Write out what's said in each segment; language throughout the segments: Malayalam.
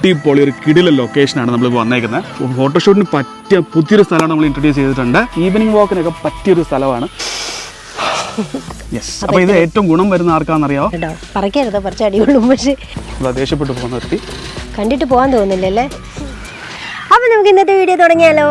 അടിപൊളി ഒരു കിടില ലൊക്കേഷനാണ് നമ്മൾ വന്നേക്കുന്നത്. ഫോട്ടോഷൂട്ടിന് പറ്റിയ പുതിയൊരു സ്ഥലമാണ് നമ്മൾ ഇൻട്രൊഡ്യൂസ് ചെയ്തിട്ടുണ്ട്. ഈവനിങ് വാക്കിനൊക്കെ പറ്റിയൊരു സ്ഥലമാണ്. യെസ് അപ്പോൾ ഇത് ഏറ്റവും ഗുണം വരുന്ന ആർക്കാണെന്നറിയാമോ പറക്കരുത് കുറച്ച് അടികൊള്ളും പക്ഷെ. ദേഷ്യപ്പെട്ട് പോകുന്ന കണ്ടിട്ട് പോകാൻ തോന്നില്ലല്ലേ അപ്പൊ നമുക്ക് ഇന്നത്തെ വീഡിയോ തുടങ്ങിയാലോ?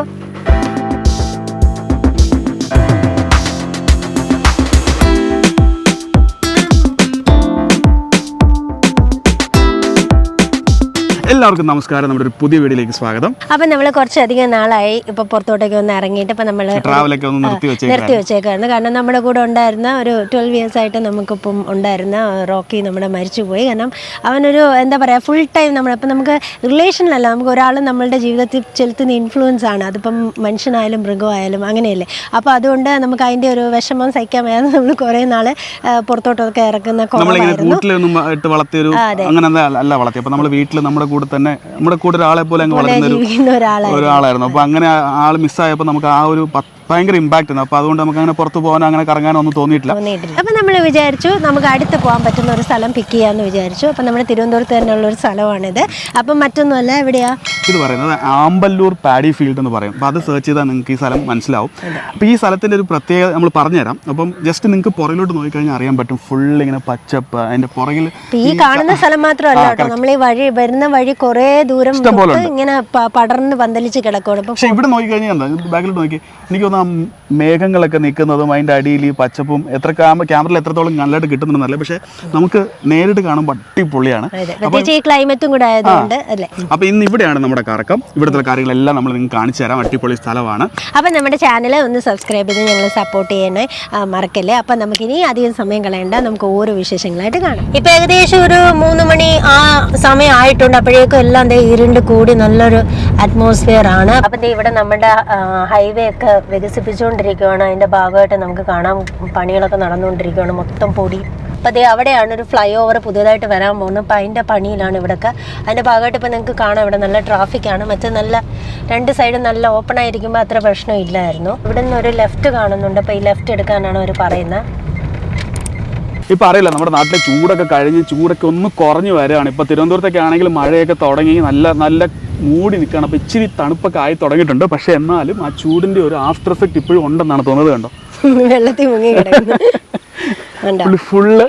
എല്ലാവർക്കും നമസ്കാരം. നമ്മുടെ ഒരു പുതിയ വീഡിയോയിലേക്ക് സ്വാഗതം. അപ്പൊ നമ്മൾ കുറച്ചധികം നാളായി ഇപ്പൊ പുറത്തോട്ടൊക്കെ ഒന്ന് ഇറങ്ങിയിട്ട് ഇപ്പൊ നമ്മൾ ട്രാവലൊക്കെ ഒന്ന് നിർത്തി നിർത്തി വെച്ചേക്കായിരുന്നു കാരണം നമ്മുടെ കൂടെ ഉണ്ടായിരുന്ന ഒരു ട്വൽവ് ഇയേഴ്സ് ആയിട്ട് നമുക്കിപ്പം ഉണ്ടായിരുന്ന റോക്കി നമ്മുടെ മരിച്ചുപോയി. കാരണം അവനൊരു എന്താ പറയാ ഫുൾ ടൈം നമ്മൾ ഇപ്പൊ നമുക്ക് റിലേഷനിലല്ല നമുക്ക് ഒരാൾ നമ്മളുടെ ജീവിതത്തിൽ ചെലുത്തുന്ന ഇൻഫ്ലുവൻസ് ആണ്. അതിപ്പം മനുഷ്യനായാലും മൃഗമായാലും അങ്ങനെയല്ലേ. അപ്പോൾ അതുകൊണ്ട് നമുക്ക് അതിന്റെ ഒരു വിഷമം സഹിക്കാൻ വേണ്ട നമ്മൾ കുറേ നാൾ പുറത്തോട്ടൊക്കെ ഇറക്കുന്ന കുറവായിരുന്നു അപ്പൊ നമ്മൾ വീട്ടിൽ നമ്മുടെ കൂടെ തന്നെ നമ്മുടെ കൂടെ ഒരാളെ പോലെ അങ്ങ് വളരുന്ന ഒരു ഒരാളായിരുന്നു. അപ്പൊ അങ്ങനെ ആൾ മിസ്സായപ്പോൾ നമുക്ക് ആ ഒരു പത്ത് ഭയങ്കര ഇമ്പാക്റ്റ് ആണ് അപ്പൊ അതുകൊണ്ട് നമുക്ക് അങ്ങനെ പുറത്ത് പോകാനോ അങ്ങനെ കറങ്ങാനോ ഒന്നും തോന്നിയിട്ടില്ല. അപ്പോൾ നമ്മൾ വിചാരിച്ചു നമുക്ക് അടുത്ത് പോകാൻ പറ്റുന്ന ഒരു സ്ഥലം പിക്ക് ചെയ്യാമെന്ന് വിചാരിച്ചു. അപ്പൊ നമ്മുടെ തിരുവനന്തപുരത്ത് തന്നെയുള്ള ഒരു സ്ഥലമാണിത്. അപ്പം മറ്റൊന്നുമല്ല എവിടെയാ? ഇത് പറയുന്നത് ആമ്പല്ലൂർ പാഡി ഫീൽഡ് എന്ന് പറയും. അപ്പോൾ അത് സെർച്ച് ചെയ്താൽ നിങ്ങൾക്ക് ഈ സ്ഥലം മനസ്സിലാവും. അപ്പോൾ ഈ സ്ഥലത്തിന്റെ ഒരു പ്രത്യേകത നമ്മൾ പറഞ്ഞുതരാം. അപ്പം ജസ്റ്റ് നിങ്ങൾക്ക് പുറകിലോട്ട് നോക്കിക്കഴിഞ്ഞാൽ അറിയാൻ പറ്റും. ഫുൾ ഇങ്ങനെ പച്ചപ്പ് അതിന്റെ പുറകിൽ ഈ കാണുന്ന സ്ഥലം മാത്രമല്ല കേട്ടോ. നമ്മൾ ഈ വഴി വരുന്ന വഴി കുറേ ദൂരം ഇങ്ങനെ പടർന്ന് പന്തലിച്ച് കിടക്കുകയാണ് പക്ഷെ പക്ഷേ ഇവിടെ നോക്കിക്കഴിഞ്ഞാൽ എന്താ? ബാക്കിലോട്ട് നോക്കി. എനിക്ക് തോന്നുന്നു ആ മേഘങ്ങളൊക്കെ നിൽക്കുന്നതും അതിന്റെ അടിയിൽ ഈ പച്ചപ്പും എത്ര ക്യാമ ക്യാമറയിൽ എത്രത്തോളം നല്ലതായിട്ട് കിട്ടുന്നുണ്ടെന്നല്ല പക്ഷെ നമുക്ക് നേരിട്ട് കാണുമ്പോൾ അടിപൊളിയാണ്. ക്ലൈമറ്റും കൂടെ ആയതുകൊണ്ട് അപ്പോൾ ഇന്ന് ഇവിടെയാണ് നമ്മുടെ കറക്കം. ഇവിടുത്തെ കാര്യങ്ങളെല്ലാം നമ്മൾ നിങ്ങൾക്ക് കാണിച്ചു തരാം. അടിപൊളി സ്ഥലമാണ്. അപ്പം നമ്മുടെ ചാനൽ ഒന്ന് സബ്സ്ക്രൈബ് ചെയ്ത് ഞങ്ങൾ സപ്പോർട്ട് ചെയ്യണേ മറക്കല്ലേ? അപ്പം നമുക്കിനി അധികം സമയം കളയണ്ട നമുക്ക് ഓരോ വിശേഷങ്ങളായിട്ട് കാണാം. ഇപ്പൊ ഏകദേശം ഒരു മൂന്ന് മണി ആ സമയം ആയിട്ടുണ്ട്. അപ്പോഴേക്കും എല്ലാം ദേ ഇരുണ്ട് കൂടി നല്ലൊരു അറ്റ്മോസ്ഫിയർ ആണ്. അപ്പം ഇവിടെ നമ്മുടെ ഹൈവേ ഒക്കെ വികസിപ്പിച്ചുകൊണ്ടിരിക്കുകയാണ്. അതിന്റെ ഭാഗമായിട്ട് നമുക്ക് കാണാം പണികളൊക്കെ നടന്നുകൊണ്ടിരിക്കുകയാണ്. മൊത്തം പൊടി. അപ്പം ദേ അവിടെയാണ് ഒരു ഫ്ലൈ ഓവർ പുതിയതായിട്ട് വരാൻ പോകുന്നത്. അപ്പം അതിന്റെ പണിയിലാണ് ഇവിടെയൊക്കെ അതിന്റെ ഭാഗമായിട്ട് ഇപ്പം നിങ്ങൾക്ക് കാണാം. ഇവിടെ നല്ല ട്രാഫിക്കാണ് മറ്റേ നല്ല രണ്ട് സൈഡും നല്ല ഓപ്പൺ ആയിരിക്കുമ്പോൾ അത്ര പ്രശ്നം ഇല്ലായിരുന്നു. ഇവിടെ നിന്ന് ഒരു ലെഫ്റ്റ് കാണുന്നുണ്ട്. അപ്പോൾ ഈ ലെഫ്റ്റ് എടുക്കാനാണ് അവർ പറയുന്നത്. ഇപ്പം അറിയില്ല. നമ്മുടെ നാട്ടിലെ ചൂടൊക്കെ കഴിഞ്ഞ് ചൂടൊക്കെ ഒന്ന് കുറഞ്ഞു വരികയാണ്. ഇപ്പം തിരുവനന്തപുരത്തൊക്കെ ആണെങ്കിൽ മഴയൊക്കെ തുടങ്ങി നല്ല നല്ല മൂടി നിൽക്കുകയാണ്. അപ്പോൾ ഇച്ചിരി തണുപ്പൊക്കെ ആയി തുടങ്ങിയിട്ടുണ്ട്. പക്ഷേ എന്നാലും ആ ചൂടിന്റെ ഒരു ആഫ്റ്റർ എഫക്റ്റ് ഇപ്പോഴും ഉണ്ടെന്നാണ് തോന്നുന്നത് കണ്ടോ? വെള്ളത്തിൽ മുങ്ങി ഫുള്ള്.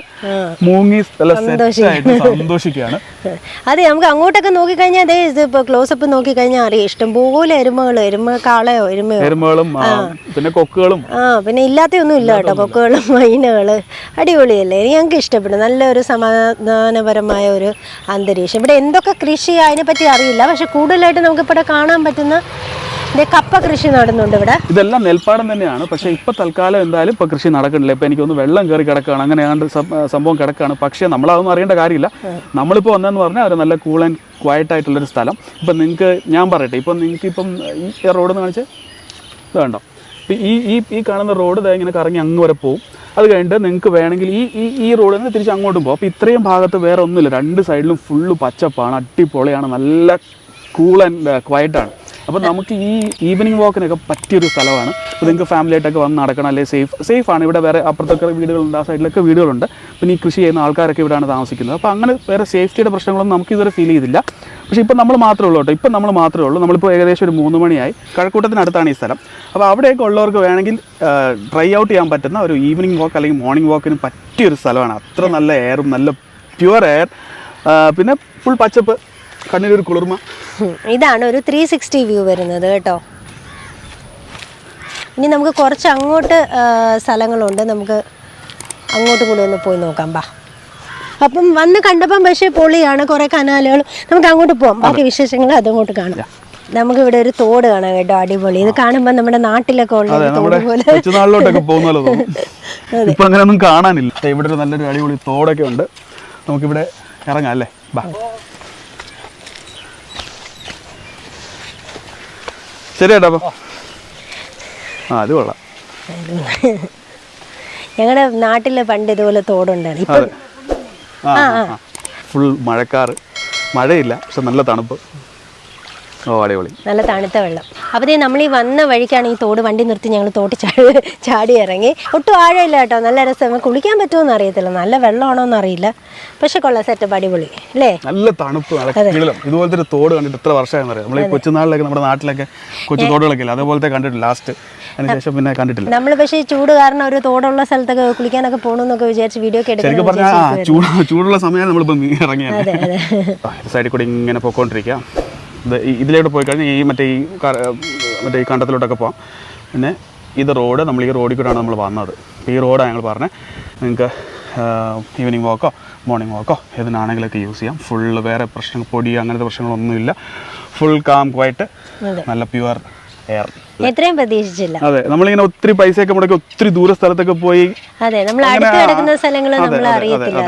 മൂങ്ങി സന്തോഷിക്കുകയാണ്. അതെ നമുക്ക് അങ്ങോട്ടൊക്കെ നോക്കിക്കഴിഞ്ഞാൽ അതേ ഇത് ക്ലോസപ്പ് നോക്കിക്കഴിഞ്ഞാൽ അറിയാം ഇഷ്ടംപോലെ എരുമകൾ എരുമ കാളയോ എരുമയോ. എരുമകളും പിന്നെ കൊക്കുകളും. ആ പിന്നെ ഇല്ലാത്തൊന്നും ഇല്ല കേട്ടോ കൊക്കുകളും മൈനകൾ. അടിപൊളിയല്ലേ? ഞങ്ങൾക്ക് ഇഷ്ടപ്പെട്ടു നല്ലൊരു സമാധാനപരമായ ഒരു അന്തരീക്ഷം. ഇവിടെ എന്തൊക്കെ കൃഷി അതിനെപ്പറ്റി അറിയില്ല. പക്ഷെ കൂടുതലായിട്ട് നമുക്ക് ഇവിടെ കാണാൻ പറ്റുന്ന കപ്പ കൃഷി നടന്നുണ്ട് ഇവിടെ. ഇതെല്ലാം നെൽപ്പാടം തന്നെയാണ്. പക്ഷെ ഇപ്പൊ തൽക്കാലം എന്തായാലും ഇപ്പൊ കൃഷി നടക്കണില്ല ഇപ്പൊ എനിക്കൊന്ന് വെള്ളം കയറി കിടക്കുകയാണ്. അങ്ങനെ ഏതാണ്ട് സംഭവം കിടക്കുകയാണ്. പക്ഷേ നമ്മളതൊന്നും അറിയേണ്ട കാര്യമില്ല. നമ്മളിപ്പോൾ വന്നതെന്ന് പറഞ്ഞാൽ ഒരു നല്ല കൂൾ ആൻഡ് ക്വയറ്റ് ആയിട്ടുള്ളൊരു സ്ഥലം. ഇപ്പം നിങ്ങൾക്ക് ഞാൻ പറയട്ടെ. ഇപ്പം നിങ്ങൾക്ക് ഇപ്പം ഈ റോഡ് എന്ന് കാണിച്ച്. ഇത് കണ്ടോ? ഈ ഈ ഈ കാണുന്ന റോഡ് ദേ ഇങ്ങനെ കറങ്ങി അങ്ങ് വരെ പോകും അത് കഴിഞ്ഞിട്ട് നിങ്ങൾക്ക് വേണമെങ്കിൽ ഈ ഈ ഈ റോഡിൽ നിന്ന് തിരിച്ച് അങ്ങോട്ടും പോകും അപ്പോൾ ഇത്രയും ഭാഗത്ത് വേറെ ഒന്നുമില്ല. രണ്ട് സൈഡിലും ഫുള്ള് പച്ചപ്പാണ്. അടിപൊളിയാണ്. നല്ല കൂൾ ആൻഡ് ക്വയറ്റാണ് അപ്പോൾ നമുക്ക് ഈ ഈവനിങ് വാക്കിനൊക്കെ പറ്റിയൊരു സ്ഥലമാണ്. അപ്പോൾ നിങ്ങൾക്ക് ഫാമിലി ആയിട്ടൊക്കെ വന്ന് നടക്കണം അല്ലെങ്കിൽ സേഫ് സേഫ് ആണ്. ഇവിടെ വേറെ അപ്പുറത്തൊക്കെ വീടുകളുണ്ട് ആ സൈഡിലൊക്കെ വീടുകളുണ്ട്. പിന്നെ ഈ കൃഷി ചെയ്യുന്ന ആൾക്കാരൊക്കെ ഇവിടെയാണ് താമസിക്കുന്നത്. അപ്പോൾ അങ്ങനെ വേറെ സേഫ്റ്റിയുടെ പ്രശ്നങ്ങളൊന്നും നമുക്ക് ഇതുവരെ ഫീൽ ചെയ്തില്ല. പക്ഷേ ഇപ്പം നമ്മൾ മാത്രമേ ഉള്ളൂ കേട്ടോ. ഇപ്പം നമ്മൾ മാത്രമേ ഉള്ളൂ. നമ്മളിപ്പോൾ ഏകദേശം ഒരു മൂന്ന് മണിയായി. കഴക്കൂട്ടത്തിനടുത്താണ് ഈ സ്ഥലം. അപ്പോൾ അവിടെയൊക്കെ ഉള്ളവർക്ക് വേണമെങ്കിൽ ട്രൈ ഔട്ട് ചെയ്യാൻ പറ്റുന്ന ഒരു ഈവനിങ് വാക്ക് അല്ലെങ്കിൽ മോർണിംഗ് വാക്കിന് പറ്റിയൊരു സ്ഥലമാണ്. അത്ര നല്ല എയറും നല്ല പ്യുവർ എയർ പിന്നെ ഫുൾ പച്ചപ്പ്. കണ്ണിലൊരു കുളിർമ. ഇതാണ് ഒരു ത്രീ സിക്സ്റ്റി വ്യൂ വരുന്നത് കേട്ടോ. ഇനി നമുക്ക് കുറച്ച് അങ്ങോട്ട് സ്ഥലങ്ങളുണ്ട്. നമുക്ക് അങ്ങോട്ടും കൂടെ ഒന്ന് പോയി നോക്കാം ബാ. അപ്പം വന്ന് കണ്ടപ്പം പക്ഷേ പൊളിയാണ് കുറേ കനാലുകളും. നമുക്ക് അങ്ങോട്ട് പോകാം ബാക്കി വിശേഷങ്ങൾ അതങ്ങോട്ട് കാണാം. നമുക്ക് ഇവിടെ ഒരു തോട് കാണാം കേട്ടോ അടിപൊളി. ഇത് കാണുമ്പോൾ നമ്മുടെ നാട്ടിലൊക്കെ ഉള്ള തോട് പോലെ. ഇപ്പൊ അങ്ങനെയൊന്നും കാണാനില്ല. ഇവിടെ നല്ലൊരു അടിപൊളി തോടൊക്കെ ഉണ്ട്. നമുക്കിവിടെ ഇറങ്ങാം അല്ലേ? ബാ. ശരി ചേട്ടാ അപ്പൊ. ആ അത് കൊള്ളാം. ഞങ്ങളുടെ നാട്ടിൽ പണ്ട് ഇതുപോലെ തോടുണ്ടായിരുന്നു. അതെ. ആ. ഫുൾ മഴക്കാറ്. മഴയില്ല പക്ഷെ നല്ല തണുപ്പ്. നല്ല തണുത്ത വെള്ളം. അപ്പോൾ നമ്മൾ ഈ വന്ന വഴിക്കാണ് ഈ തോട് വണ്ടി നിർത്തി ഞങ്ങൾ തോട്ടി ചാടി ചാടി ഇറങ്ങി. ഒട്ടും ആഴമില്ല കേട്ടോ. നല്ല രസം കുളിക്കാൻ പറ്റുമെന്ന് അറിയത്തില്ല. നല്ല വെള്ളമാണോ എന്ന് അറിയില്ല. പക്ഷെ കൊള്ളാം. സെറ്റപ്പ് അടിപൊളി. അല്ലേ? നല്ല തണുപ്പ് ഇതുപോലത്തെ ഒരു തോട് കണ്ടിട്ട് ഇത്ര വർഷമായിരുന്നു അറിയാം. നമ്മൾ കൊച്ചുനാളിലൊക്കെ നമ്മുടെ നാട്ടിലൊക്കെ കൊച്ചു തോടുകളൊക്കെ ഇല്ല അതേപോലത്തെ കണ്ടിട്ടില്ല. ലാസ്റ്റ് അതിനുശേഷം പിന്നെ കണ്ടിട്ടില്ല. നമ്മൾ പക്ഷേ ഈ ചൂട് കാരണം ഒരു തോടുള്ള സ്ഥലത്തൊക്കെ കുളിക്കാനൊക്കെ പോകണമെന്നൊക്കെ വിചാരിച്ച് വീഡിയോ ചൂടുള്ള സമയം നമ്മളിപ്പോൾ അതെ സൈഡിൽ കൂടി ഇങ്ങനെ പോയിക്കൊണ്ടിരിക്കുക ഇതിലോട്ട് പോയി കഴിഞ്ഞാൽ ഈ മറ്റേ ഈ മറ്റേ ഈ കണ്ടത്തിലോട്ടൊക്കെ പോകാം പിന്നെ ഇത് റോഡ് നമ്മൾ ഈ റോഡിൽ കൂടെയാണ് നമ്മൾ വന്നത്. ഈ റോഡാണ് ഞങ്ങൾ പറഞ്ഞത് നിങ്ങൾക്ക് ഈവനിങ് വാക്കോ മോർണിംഗ് വാക്കോ ഏതിനാണെങ്കിലൊക്കെ യൂസ് ചെയ്യാം. ഫുള്ള് വേറെ പ്രശ്നങ്ങൾ പൊടി അങ്ങനത്തെ പ്രശ്നങ്ങളൊന്നുമില്ല. ഫുൾ കാം ക്വയറ്റ് നല്ല പ്യുവർ എയർ എത്രയും പ്രതീക്ഷിച്ചില്ല. അതെ നമ്മളിങ്ങനെ ഒത്തിരി പൈസയൊക്കെ മുടക്കി ഒത്തിരി ദൂര സ്ഥലത്തൊക്കെ പോയി അതെ നമ്മൾ അടുത്ത് കിടക്കുന്ന സ്ഥലങ്ങൾ നമ്മൾ അറിയത്തില്ല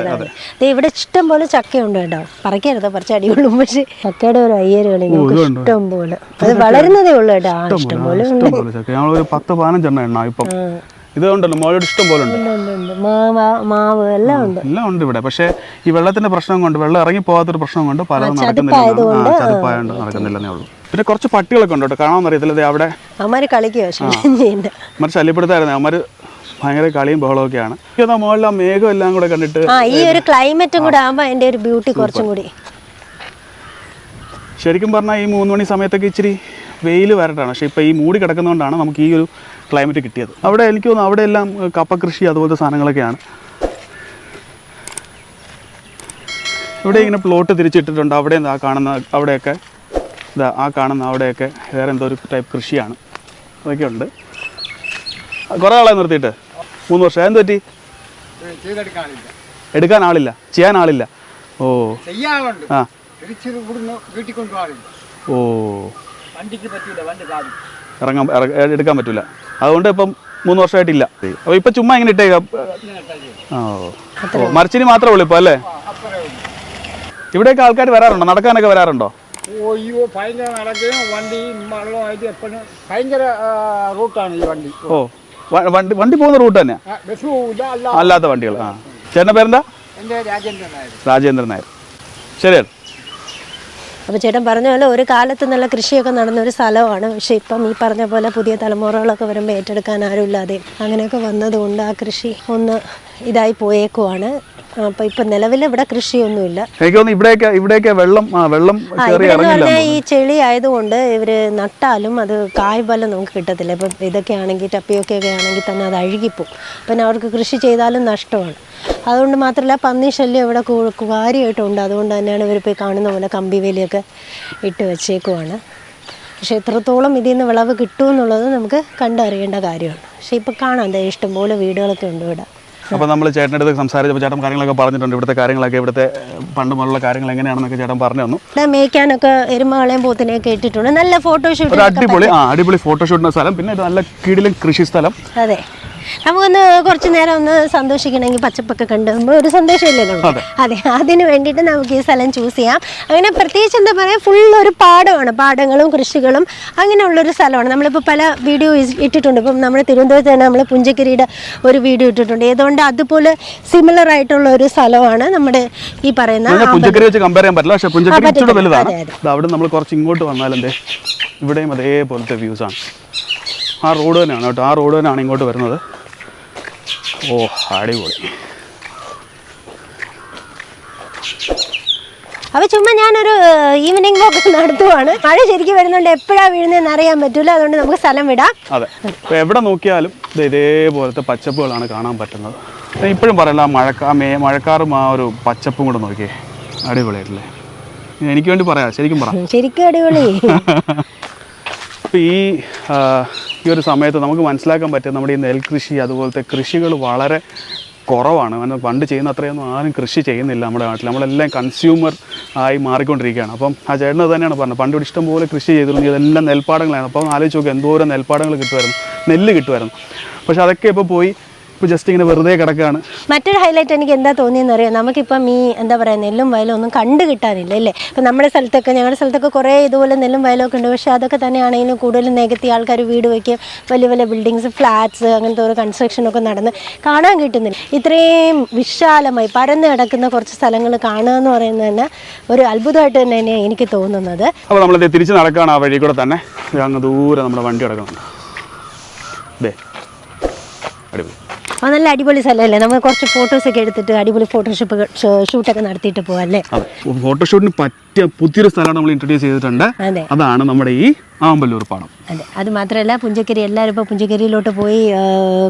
ഇവിടെ ഇഷ്ടം പോലെ ചക്കയുണ്ട് കേട്ടോ. പറിക്കരുത് കുറച്ച് അടിയുള്ളൂ പക്ഷേ ചക്കയുടെ ഒരു അയ്യരുകളി? ഇഷ്ടം പോലെ. അത് വളരുന്നതേ ഉള്ളൂ കേട്ടോ. ഇഷ്ടം പോലെ ഞങ്ങളൊരു പത്ത് പതിനഞ്ചെണ്ണ എണ്ണ ഇപ്പം. ഇത് ഉണ്ടല്ലോ മോളോട് ഇഷ്ടം പോലെ ഉണ്ട്. മാവ എല്ലാം ഉണ്ട്. എല്ലാം ഉണ്ട് ഇവിടെ. പക്ഷേ ഈ വെള്ളത്തിന്റെ പ്രശ്നം കൊണ്ട് വെള്ളം ഇറങ്ങി പോകാത്തൊരു പ്രശ്നം കൊണ്ട് പലതും നടക്കുന്നില്ല ചതുപ്പായതുകൊണ്ട് നടക്കുന്നില്ലെന്നേ ഉള്ളൂ. പിന്നെ കുറച്ച് പട്ടികളൊക്കെ ഉണ്ട് കേട്ടോ. കാണാൻ അറിയത്തില്ല ദേ അവിടെ അവന്മാര് കളിക്കുക ശല്യം ചെയ്യണ്ട അമ്മ ശല്യപ്പെടുത്തായിരുന്നു. അമ്മര് ഭയങ്കര കളിയും ബഹളമൊക്കെയാണ്. മുകളിൽ ആ മേഘം എല്ലാം കൂടെ കണ്ടിട്ട് ഈ ഒരു ക്ലൈമറ്റും കൂടെ ആകുമ്പോൾ അതിന്റെ ഒരു ബ്യൂട്ടി കുറച്ചും കൂടി. ശരിക്കും പറഞ്ഞാൽ ഈ മൂന്ന് മണി സമയത്തൊക്കെ ഇച്ചിരി വെയിൽ വരട്ടാണ്. പക്ഷേ ഇപ്പോൾ ഈ മൂടി കിടക്കുന്നതുകൊണ്ടാണ് നമുക്ക് ഈ ഒരു ക്ലൈമറ്റ് കിട്ടിയത്. അവിടെ എനിക്ക് തോന്നുന്നു അവിടെ എല്ലാം കപ്പ കൃഷി അതുപോലത്തെ സാധനങ്ങളൊക്കെയാണ്. ഇവിടെ ഇങ്ങനെ പ്ലോട്ട് തിരിച്ചിട്ടിട്ടുണ്ട്. അവിടെ ആ കാണുന്ന അവിടെയൊക്കെ. ഇതാ ആ കാണുന്ന അവിടെയൊക്കെ വേറെ എന്തോ ഒരു ടൈപ്പ് കൃഷിയാണ്. അതൊക്കെ ഉണ്ട്. കുറേ ആളെ നിർത്തിയിട്ട്. മൂന്ന് വർഷം. എന്ത് പറ്റി? എടുക്കാൻ ആളില്ല. ചെയ്യാൻ ആളില്ല. ഓ. ആ. ഓ. ഇറങ്ങാൻ എടുക്കാൻ പറ്റില്ല അതുകൊണ്ട് ഇപ്പം മൂന്ന് വർഷമായിട്ടില്ല. അപ്പോൾ ഇപ്പം ചുമ്മാ ഇങ്ങനെ ഇട്ടേക്കാം. ഓ. മരച്ചിനി മാത്രമേ ഉള്ളൂ ഇപ്പോൾ അല്ലേ? ഇവിടെയൊക്കെ ആൾക്കാർ വരാറുണ്ടോ? നടക്കാനൊക്കെ വരാറുണ്ടോ? അയ്യോ ഭയങ്കര നടക്കുകയും വണ്ടി വെള്ളമായിട്ട് എപ്പോഴും ഭയങ്കര റൂട്ടാണ് ഈ വണ്ടി. ഓ വണ്ടി വണ്ടി പോകുന്ന റൂട്ട് തന്നെ? ബസ് അല്ലാത്ത വണ്ടികൾ ആ. ചേട്ടന്റെ പേരെന്താ? എന്റെ രാജേന്ദ്രൻ നായർ. രാജേന്ദ്രൻ നായർ. ശരിയാണ് അപ്പോൾ ചേട്ടൻ പറഞ്ഞ പോലെ ഒരു കാലത്ത് നല്ല കൃഷിയൊക്കെ നടന്ന ഒരു സ്ഥലമാണ്. പക്ഷേ ഇപ്പം ഈ പറഞ്ഞ പോലെ പുതിയ തലമുറകളൊക്കെ വരുമ്പോൾ ഏറ്റെടുക്കാൻ ആരുമില്ലാതെ അങ്ങനെയൊക്കെ വന്നതുകൊണ്ട് ആ കൃഷി ഒന്ന് ഇതായി പോയേക്കുവാണ്. അപ്പോൾ ഇപ്പൊ നിലവിൽ ഇവിടെ കൃഷിയൊന്നുമില്ല. എനിക്ക് തോന്നുന്നു ഇവിടെയൊക്കെ ഇവിടെയൊക്കെ വെള്ളം ആ വെള്ളം കയറി ഇറങ്ങില്ല പറഞ്ഞാൽ ഈ ചെളി ആയതുകൊണ്ട് ഇവർ നട്ടാലും അത് കായ് ഫലം നമുക്ക് കിട്ടത്തില്ല. ഇപ്പൊ ഇതൊക്കെ ആണെങ്കിൽ ടപ്പിയൊക്കെ ആണെങ്കിൽ തന്നെ അത് അഴുകിപ്പോവും. പിന്നെ അവർക്ക് കൃഷി ചെയ്താലും നഷ്ടമാണ്. അതുകൊണ്ട് മാത്രമല്ല പന്നി ശല്യം ഇവിടെ കൂ- കാര്യമായിട്ടുണ്ട്. അതുകൊണ്ട് തന്നെയാണ് ഇവർ പോയി കാണുന്ന പോലെ കമ്പി വേലിയൊക്കെ ഇട്ട് വെച്ചേക്കുവാണ്. പക്ഷേ എത്രത്തോളം ഇതിൽ നിന്ന് വിളവ് കിട്ടുമെന്നുള്ളത് നമുക്ക് കണ്ടറിയേണ്ട കാര്യമാണ്. പക്ഷേ ഇപ്പോൾ കാണാം ദേ ഇഷ്ടംപോലെ വീടുകളൊക്കെ ഉണ്ട് ഇവിടെ. അപ്പോൾ നമ്മൾ ചേട്ടന്റെ അടുത്ത് സംസാരിച്ചപ്പോൾ ചേട്ടൻ കാര്യങ്ങളൊക്കെ പറഞ്ഞിട്ടുണ്ട്. ഇവിടുത്തെ കാര്യങ്ങളൊക്കെ ഇവിടുത്തെ പണ്ട് മുതലുള്ള കാര്യങ്ങൾ എങ്ങനെയാണെന്നൊക്കെ ചേട്ടൻ പറഞ്ഞു തന്നു. മേയ്ക്കാനൊക്കെ എരുമകളെയും പോത്തിനെയൊക്കെ ഇട്ടിട്ടുണ്ട്. നല്ല ഫോട്ടോഷൂട്ട് അടിപൊളി ആ അടിപൊളി ഫോട്ടോഷൂട്ടിന്റെ സ്ഥലം. പിന്നെ നല്ല കീഴിലും കൃഷി സ്ഥലം. അതെ. നമുക്കൊന്ന് കുറച്ച് നേരം ഒന്ന് സന്തോഷിക്കണമെങ്കിൽ പച്ചപ്പൊക്കെ കണ്ട് ഒരു സന്തോഷമില്ലേ നമുക്ക്. അതെ. അതിന് വേണ്ടിയിട്ട് നമുക്ക് ഈ സ്ഥലം ചൂസ് ചെയ്യാം. അങ്ങനെ പ്രത്യേകിച്ച് എന്താ പറയുക ഫുൾ ഒരു പാടമാണ്. പാടങ്ങളും കൃഷികളും അങ്ങനെയുള്ളൊരു സ്ഥലമാണ്. നമ്മളിപ്പോൾ പല വീഡിയോ ഇട്ടിട്ടുണ്ട്. ഇപ്പം നമ്മുടെ തിരുവനന്തപുരത്ത് തന്നെ നമ്മൾ പുഞ്ചക്കരിയുടെ ഒരു വീഡിയോ ഇട്ടിട്ടുണ്ട്. ഏതുകൊണ്ട് അതുപോലെ സിമിലർ ആയിട്ടുള്ള ഒരു സ്ഥലമാണ് നമ്മുടെ ഈ പറയുന്ന ഞാൻ പുഞ്ചക്കരി വെച്ച് കമ്പയർ ചെയ്യാൻ പറ്റില്ല. പക്ഷേ പുഞ്ചക്കരി. ഇച്ചിരി വലുതാണ്. അവിടെ നമ്മൾ കുറച്ച് ഇങ്ങോട്ട് വന്നാൽ എന്തേ ഇവിടെയും അതേപോലത്തെ വ്യൂസാണ് ആ റോഡ് തന്നെയാണ് കേട്ടോ. ആ റോഡ് തന്നെയാണ് ഇങ്ങോട്ട് വരുന്നത്. ഓ അടിപൊളി. അപ്പോൾ ചുമ്മാ ഞാനൊരു ഈവനിങ് വാക്ക് നടത്തുവാണ്. മഴ ശരിക്കും വരുന്നുണ്ട് എപ്പോഴാ വീഴുന്നതെന്ന് അറിയാൻ പറ്റില്ല അതുകൊണ്ട് നമുക്ക് സ്ഥലം വിടാം. അതെ. ഇപ്പോൾ എവിടെ നോക്കിയാലും ഇത് ഇതേപോലത്തെ പച്ചപ്പുകളാണ് കാണാൻ പറ്റുന്നത്. ഇപ്പോഴും പറയല്ല മഴക്കാ മേ മഴക്കാറും ആ ഒരു പച്ചപ്പും കൂടെ നോക്കിയേ. അടിപൊളിയായിട്ടില്ലേ? എനിക്ക് വേണ്ടി പറയാം ശരിക്കും പറ. ശരിക്കും അടിപൊളി. അപ്പോൾ ഈ ഈ ഒരു സമയത്ത് നമുക്ക് മനസ്സിലാക്കാൻ പറ്റും നമ്മുടെ ഈ നെൽകൃഷി അതുപോലത്തെ കൃഷികൾ വളരെ കുറവാണ്. പണ്ട് ചെയ്യുന്ന അത്രയൊന്നും ആരും കൃഷി ചെയ്യുന്നില്ല നമ്മുടെ നാട്ടിൽ. നമ്മളെല്ലാം കൺസ്യൂമർ ആയി മാറിക്കൊണ്ടിരിക്കുകയാണ്. അപ്പം ആ ചേട്ടൻ അത് തന്നെയാണ് പറഞ്ഞത്. പണ്ട് ഇവിടെ ഇഷ്ടംപോലെ കൃഷി ചെയ്തിരുന്നു. ഇതെല്ലാം നെൽപ്പാടങ്ങളാണ്. അപ്പം ആലോചിച്ച് നോക്കുക എന്തോരം നെൽപ്പാടങ്ങൾ കിട്ടുമായിരുന്നു. നെല്ല് കിട്ടുമായിരുന്നു. പക്ഷേ അതൊക്കെ ഇപ്പോൾ പോയി ഷെൽഫ് ജസ്റ്റ് ഇങ്ങനെ വെറുതെ കിടക്കുകയാണ് മറ്റൊരു ഹൈലൈറ്റ് എനിക്ക് എന്താ തോന്നിയെന്ന് അറിയാം? നമുക്കിപ്പം ഈ എന്താ പറയുക നെല്ലും വയലും ഒന്നും കണ്ടു കിട്ടാനില്ല അല്ലേ? ഇപ്പം നമ്മുടെ സ്ഥലത്തൊക്കെ ഞങ്ങളുടെ സ്ഥലത്തൊക്കെ കുറേ ഇതുപോലെ നെല്ലും വയലൊക്കെ ഉണ്ട്. പക്ഷേ അതൊക്കെ തന്നെയാണെങ്കിലും കൂടുതലും നികത്തി ആൾക്കാർ വീട് വയ്ക്കും. വലിയ വലിയ ബിൽഡിങ്സ് ഫ്ലാറ്റ്സ് അങ്ങനത്തെ ഒരു കൺസ്ട്രക്ഷനൊക്കെ നടന്ന് കാണാൻ കിട്ടുന്നില്ല. ഇത്രയും വിശാലമായി പരന്ന് കിടക്കുന്ന കുറച്ച് സ്ഥലങ്ങൾ കാണുക എന്ന് പറയുന്നത് തന്നെ ഒരു അത്ഭുതമായിട്ട് തന്നെ തന്നെയാണ് എനിക്ക് തോന്നുന്നത്. അപ്പോൾ നമ്മൾ തിരിച്ച് നടക്കുകയാണ് ആ വഴി കൂടെ തന്നെ. അങ്ങ് ദൂരെ നമ്മുടെ വണ്ടി കിടക്കുന്നുണ്ട്. അടിപൊളി. അത് നല്ല അടിപൊളി സ്ഥലമല്ലേ? നമ്മൾ കുറച്ച് ഫോട്ടോസ് ഒക്കെ എടുത്തിട്ട് അടിപൊളി ഫോട്ടോഷൂപ്പ് ഷൂട്ടൊക്കെ നടത്തിയിട്ട് പോകാം അല്ലേ ഫോട്ടോഷൂട്ടിന് പറ്റിയ പുതിയൊരു സ്ഥലമാണ് നമ്മൾ ഇൻട്രൊഡ്യൂസ് ചെയ്തിട്ടുണ്ട്. അതെ. അതാണ് നമ്മുടെ ഈ ആമ്പല്ലൂർ പാടം. അതെ. അത് മാത്രമല്ല പുഞ്ചക്കരി എല്ലാവരും ഇപ്പോൾ പുഞ്ചക്കരിയിലോട്ട് പോയി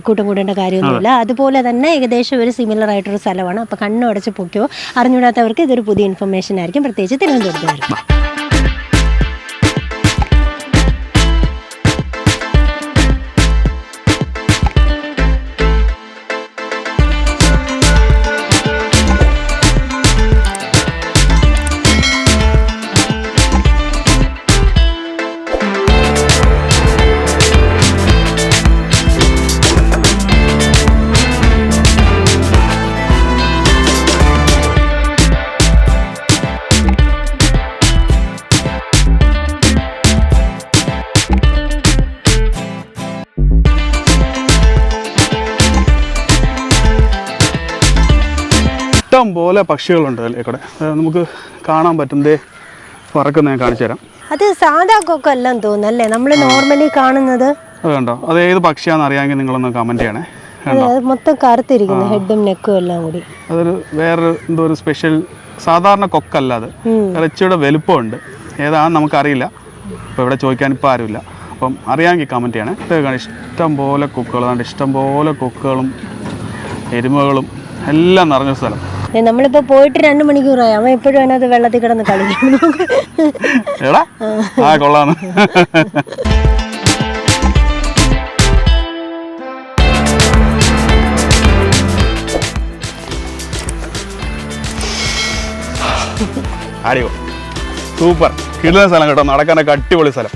കൂട്ടം കൂടേണ്ട കാര്യമൊന്നുമില്ല. അതുപോലെ തന്നെ ഏകദേശം ഒരു സിമിലർ ആയിട്ടൊരു സ്ഥലമാണ്. അപ്പോൾ കണ്ണു അടച്ച് പൊക്കിയോ അറിഞ്ഞൂടാത്തവർക്ക് ഇതൊരു പുതിയ ഇൻഫർമേഷൻ ആയിരിക്കും. പ്രത്യേകിച്ച് തിരുവനന്തപുരത്തുകാർക്ക്. ഇഷ്ടം പോലെ പക്ഷികളുണ്ട് അല്ലേ കൂടെ. നമുക്ക് കാണാൻ പറ്റും ദേ പറക്കുന്ന ഞാൻ കാണിച്ചു തരാം. അത് സാധാ കൊക്കല്ലെന്ന് തോന്നല്ലേ നമ്മൾ നോർമലി കാണുന്നത്. അത് കണ്ടോ? അത് ഏത് പക്ഷിയാണെന്ന് അറിയാമെങ്കിൽ നിങ്ങളൊന്ന് കമന്റ് ചെയ്യണേ. മൊത്തം കറുത്തിരിക്കുന്നു ഹെഡും നെക്കും എല്ലാം കൂടി. അതൊരു വേറൊരു എന്തോ ഒരു സ്പെഷ്യൽ സാധാരണ കൊക്കല്ല അത്. ഇറച്ചിയുടെ വലുപ്പമുണ്ട്. ഏതാണെന്ന് നമുക്കറിയില്ല. ഇപ്പോൾ ഇവിടെ ചോദിക്കാൻ ഇപ്പോൾ ആരുമില്ല. അപ്പം അറിയാമെങ്കിൽ കമന്റ് ചെയ്യണേ. ഇഷ്ടം പോലെ കൊക്കുകൾ. അതുകൊണ്ട് ഇഷ്ടം പോലെ കൊക്കുകളും എരുമകളും എല്ലാം നിറഞ്ഞ സ്ഥലം. നമ്മളിപ്പോ പോയിട്ട് രണ്ട് മണിക്കൂറായി. അവൻ എപ്പോഴും അതിനകത്ത് വെള്ളത്തിൽ കിടന്ന് കളിക്കുന്നു എടാ ആ. കൊള്ളാന്ന്. അടിയോ സൂപ്പർ. കിടന്ന സ്ഥലം കേട്ടോ. നടക്കാനൊക്കെ അടിപൊളി സ്ഥലം.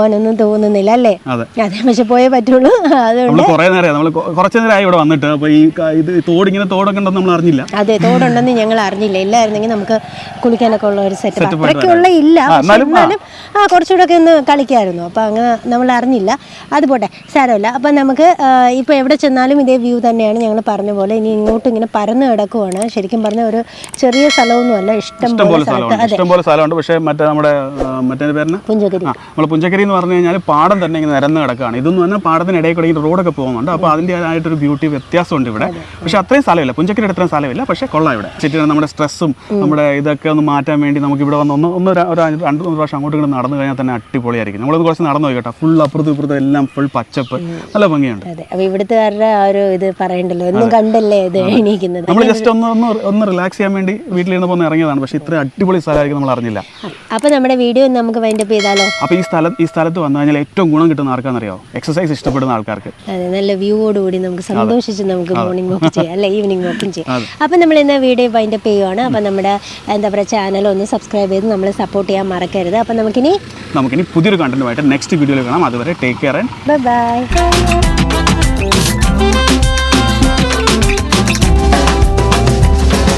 പോകാനൊന്നും തോന്നുന്നില്ല അല്ലേ? അതെ. പക്ഷെ പോയേ പറ്റുള്ളൂ. അതുകൊണ്ട് നമ്മൾ കുറേ നേരം നമ്മൾ കുറച്ച് നേരമായി ഇവിടെ വന്നിട്ട് അപ്പോൾ ഈ ക- ഇത് തോടിങ്ങനെ തോടൊക്കെ ഉണ്ടെന്ന് നമ്മൾ അറിഞ്ഞില്ല. അതെ തോടുണ്ടെന്ന് ഞങ്ങൾ അറിഞ്ഞില്ല. ഇല്ലായിരുന്നെങ്കിൽ നമുക്ക് കുളിക്കാനൊക്കെ ഉള്ള ഒരു സെറ്റപ്പ് അത്രയ്ക്കുള്ള ഇല്ല. എന്നാലും, ആ. കുറച്ചുകൂടെ ഒക്കെ ഒന്ന് കളിക്കായിരുന്നു. അപ്പോൾ അങ്ങനെ നമ്മൾ അറിഞ്ഞില്ല. അത് പോട്ടെ സാരമില്ല. അപ്പം നമുക്ക് ഇപ്പോൾ എവിടെ ചെന്നാലും ഇതേ വ്യൂ തന്നെയാണ് ഞങ്ങൾ പറഞ്ഞ പോലെ. ഇനി ഇങ്ങോട്ട് ഇങ്ങനെ പരന്ന് കിടക്കുവാണ്. ശരിക്കും പറഞ്ഞ ഒരു ചെറിയ സ്ഥലമൊന്നുമല്ല ഇഷ്ടം ഇഷ്ടം പോലെ സ്ഥലമുണ്ട്. പക്ഷേ മറ്റേ നമ്മുടെ മറ്റേ പേരിന് പുഞ്ചക്കരി നമ്മൾ പുഞ്ചക്കരി എന്ന് പറഞ്ഞു കഴിഞ്ഞാൽ പാടം തന്നെ ഇങ്ങനെ നിരന്ന് കിടക്കുകയാണ്. ഇതൊന്നും തന്നെ പാടത്തിന് ഇടയിൽ കൂടെ ഇങ്ങനെ റോഡൊക്കെ പോകുന്നുണ്ട്. അപ്പോൾ അതിന്റെതായിട്ടൊരു ബ്യൂട്ടി വ്യത്യാസമുണ്ട് ഇവിടെ. പക്ഷേ അത്രയും സ്ഥലമില്ല. പുഞ്ചക്കരി അത്രയും സ്ഥലമില്ല. പക്ഷേ കൊള്ളാം ഇവിടെ. ചുറ്റിനും നമ്മുടെ സ്ട്രെസ്സും നമ്മുടെ ഇതൊക്കെ ഒന്ന് മാറ്റാൻ വേണ്ടി നമുക്ക് ഇവിടെ വന്ന് ഒന്ന് ഒന്ന് ഒരു- രണ്ട് മൂന്ന് പ്രാവശ്യം അങ്ങോട്ട് ഇങ്ങോട്ട് നടന്നു കഴിഞ്ഞാൽ തന്നെ അടിപൊളിയായിരിക്കും. നമ്മളൊന്ന് കുറച്ച് നടന്നു പോയി കേട്ടോ. ഫുൾ അപ്പുറത്തും ഇപ്പുറത്തും എല്ലാം ഫുൾ പച്ചപ്പ്. നല്ല ഭംഗിയുണ്ട്. അപ്പോൾ ഇവിടുത്തുകാരുടെ ആ ഒരു ഇത് പറയണ്ടല്ലോ? ഒന്നും കണ്ടല്ലേ ഇത് എണീക്കുന്നത്? നമ്മൾ ജസ്റ്റ് ഒന്ന് ഒന്ന് ഒന്ന് റിലാക്സ് ചെയ്യാൻ വേണ്ടി വീട്ടിലിരുന്ന് പോകുന്ന ഇറങ്ങിയതാണ്. പക്ഷേ ഇത്ര അടിപൊളി സ്ഥലമായിരിക്കും നമ്മൾ അറിഞ്ഞില്ല അപ്പോൾ നമ്മുടെ വീഡിയോ നമുക്ക് വൈൻഡപ്പ് ചെയ്താലോ? അപ്പോൾ ഈ സ്ഥലം ഈ സ്ഥലത്ത് വന്നു കഴിഞ്ഞാൽ ഏറ്റവും ഗുണം കിട്ടുന്ന ആർക്കാണെന്നറിയോ? എക്സസൈസ് ഇഷ്ടപ്പെടുന്ന ആൾക്കാർക്ക്. നല്ല വ്യൂവോടുകൂടി നമുക്ക് സന്തോഷിച്ച് നമുക്ക് മോർണിംഗ് വാക്ക് ചെയ്യാം അല്ലെ? ഈവനിങ് വാക്കും ചെയ്യാം. അപ്പം നമ്മൾ ഇന്ന് വീഡിയോ വൈൻഡ് അപ്പ് ചെയ്യുവാണ്. അപ്പം നമ്മുടെ എന്താ പറയുക ചാനൽ ഒന്ന് സബ്സ്ക്രൈബ് ചെയ്ത് നമ്മളെ സപ്പോർട്ട് ചെയ്യാൻ മറക്കരുത്. അപ്പം നമുക്കിനി നമുക്കിനി പുതിയൊരു കണ്ടന്റുമായിട്ട് നെക്സ്റ്റ് വീഡിയോയിൽ കാണാം. അതുവരെ take care and bye bye